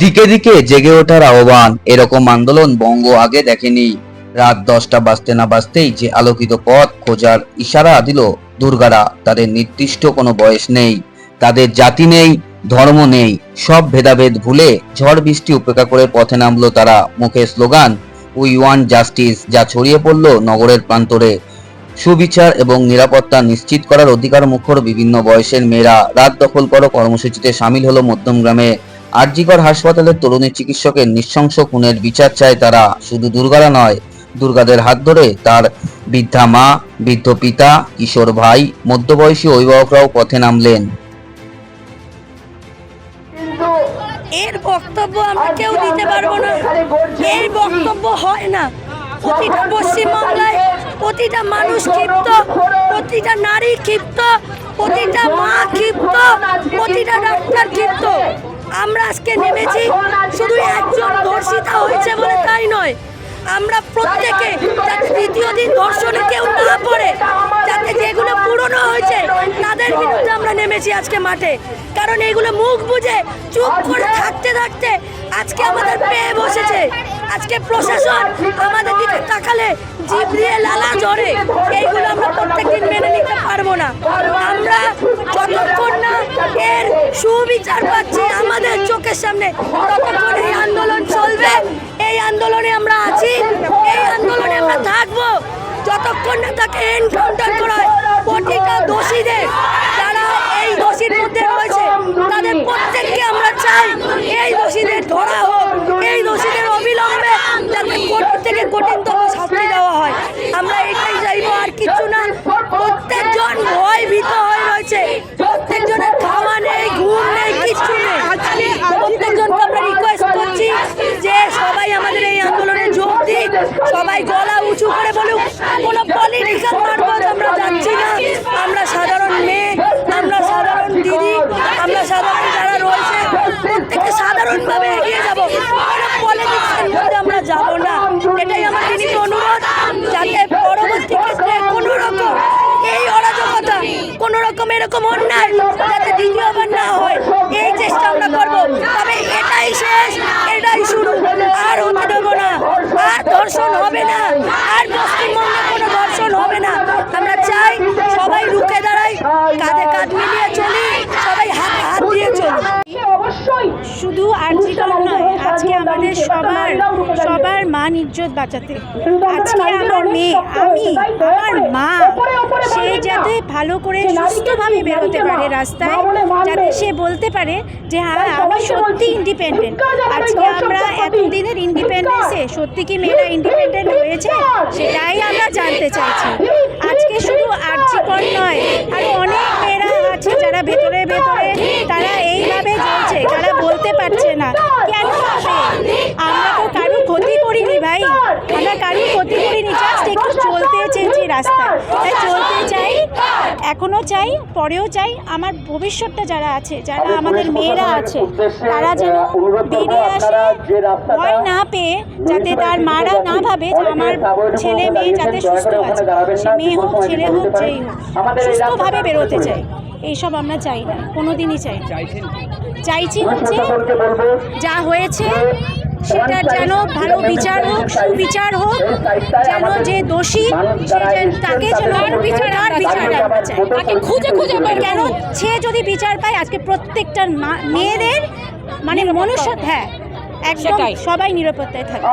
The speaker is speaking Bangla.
দিকে দিকে জেগে ওঠার আহ্বান। এরকম আন্দোলন বঙ্গ আগে দেখেনি। রাত দশটা বাজতে না বাজতেই যে আলোকিত পথ খোঁজার ইশারা দিল দুর্গারা। তাদের নির্দিষ্ট কোনো বয়স নেই। তাদের জাতি নেই, ধর্ম নেই। সব ভেদাভেদ ভুলে ঝড় বৃষ্টি উপেক্ষা করে পথে নামলো তারা। মুখে স্লোগান উই ওয়ান্ট জাস্টিস যা ছড়িয়ে পড়ল নগরের প্রান্তরে। সুবিচার এবং নিরাপত্তা নিশ্চিত করার অধিকার মুখর বিভিন্ন বয়সের মেয়েরা রাত দখল করো কর্মসূচিতে সামিল হলো মধ্যমগ্রামে আরজিকর হাসপাতালের তরুণী চিকিৎসকের নৃশংস খুনের বিচার চায় তারা। শুধু দুর্গারা নয় দুর্গাদের হাত ধরে তার বৃদ্ধা মা বৃদ্ধ পিতা কিশোর ভাই মধ্যবয়সী অভিভাবকরাও পথে নামলেন। এর বক্তব্য আমরা কেউ দিতে পারব না। এর বক্তব্য হয় না। প্রতিটা পশ্চিমবাংলায় প্রতিটা মানুষ ক্ষিপ্ত প্রতিটা নারী ক্ষিপ্ত প্রতিটা মা ক্ষিপ্ত প্রতিটা ডাক্তার ক্ষিপ্ত। আমরা আজকে নেমেছি শুধু একজন ধর্ষিতা হয়েছে বলে তাই নয়। আমরা প্রত্যেকে যাতে দ্বিতীয় দিন ধর্ষণে কেউ না পড়ে, যাতে যেগুলো পুরনো হয়েছে, তাদের বিরুদ্ধে আমরা নেমেছি আজকে মাঠে। কারণ এইগুলো মুখ বুঝে চুপ করে থাকতে থাকতে আজকে আমাদের পেয়ে বসেছে। আজকে প্রশাসন আমাদের দিকে তাকালে দিয়ে লালা ঝরে। এইগুলো আমরা প্রত্যেকদিন মেনে নিতে পারব না। আমরা যতক্ষণ না এর সুবিচার পাচ্ছি আমাদের চোখের সামনে। ততক্ষণ এই আন্দোলন চলবে, এই আন্দোলনে আমরা আছি, এই আন্দোলনে আমরা থাকব। যতক্ষণ না তাকে এনকাউন্টার করা প্রতিটা দোষীদের, যারা এই দোষীর মধ্যে রয়েছে, তাদের প্রত্যেককে আমরা চাই এই দোষীদের ধরা হোক এই দোষীদের অবিলম্বে যাতে কঠিন থেকে কঠিনতম শাস্তি দেওয়া হয় আমরা এটাই চাইব আর কিছু না প্রত্যেকজন ভয় ভীত হয়ে রয়েছে প্রত্যেকজনের খাওয়া নেই ঘুম নেই কিচ্ছু নেই প্রত্যেকজনকে আমরা রিকোয়েস্ট করছি যে সবাই আমাদের এই আন্দোলনে যোগ দিক সবাই গলা উঁচু করে বলুক কোনো পলিটিক্যাল পারপাস আমরা যাচ্ছি না আমরা সাধারণ মেয়ে আমরা সাধারণ দিদি আমরা সাধারণ যারা রয়েছে প্রত্যেকে সাধারণভাবে এগিয়ে যাব কোনো পলিটিক্সের মধ্যে আমরা যাব না এটাই আমার বিনীত অনুরোধ যাতে পরবর্তী ক্ষেত্রে কোনো রকম এই অরাজকতা কোনো রকম এরকম অন্যায় যাতে দ্বিতীয়বার না হয়, এই চেষ্টা আমরা করব। তবে এটাই শেষ, এটাই শুরু। আর হতে দেবো না। আর ধর্ষণ হবে না। আর পশ্চিমবঙ্গে কোনো ধর্ষণ হবে না। আমরা চাই সবাই রুখে দাঁড়াই, কাঁধে কাঁধ মিলিয়ে চলি সবাই হাতে হাত দিয়ে চলি শুধু আর্জিকর নয় আজকে আমাদের সবার সবার মান ইজ্জত বাঁচাতে। আজকে আমার মেয়ে আমি আমার মা সে যাতে ভালো করে সুস্থভাবে বেরোতে পারে রাস্তায় যাতে সে বলতে পারে যে হ্যাঁ আমি সত্যি ইন্ডিপেন্ডেন্ট আজকে আমরা এতদিনের ইন্ডিপেন্ডেন্সে সত্যি কি মেয়েরা ইন্ডিপেন্ডেন্ট হয়েছে? সেটাই আমরা জানতে চাইছি। আজকে শুধু আর্জিকর নয় আর অনেক মেয়েরা আছে যারা ভেতরে ভেতরে তারা এইভাবে জ্বলছে তারা বলতে পারছে না কেন হবে আমরা তো কারুর ক্ষতি করিনি ভাই ক্ষতি করিনি জাস্ট একটু চলতে চেয়েছি রাস্তা তাই চলতে চাই এখনও চাই পরেও চাই। আমার ভবিষ্যৎটা যারা আছে যারা আমাদের মেয়েরা আছে তারা যেন বেরিয়ে আসে ভয় না পেয়ে যাতে তার মারা না ভাবে যে আমার ছেলে মেয়ে যাতে সুস্থ আছে। সে মেয়ে হোক ছেলে হোক যেই হোক সুস্থভাবে বেরোতে চাই। এইসব আমরা চাই না কোনো দিনই চাই চাইছি হচ্ছে যা হয়েছে সেটার যেন ভালো বিচার হোক সুবিচার হোক যেন যে দোষী তাকে যেন তাকে বিচার আর বিচার তাকে খুঁজে খুঁজে কেন? সে যদি বিচার পায় আজকে প্রত্যেকটা মেয়েদের মানে মনুষ্য হ্যাঁ একদম সবাই নিরাপত্তায় থাকে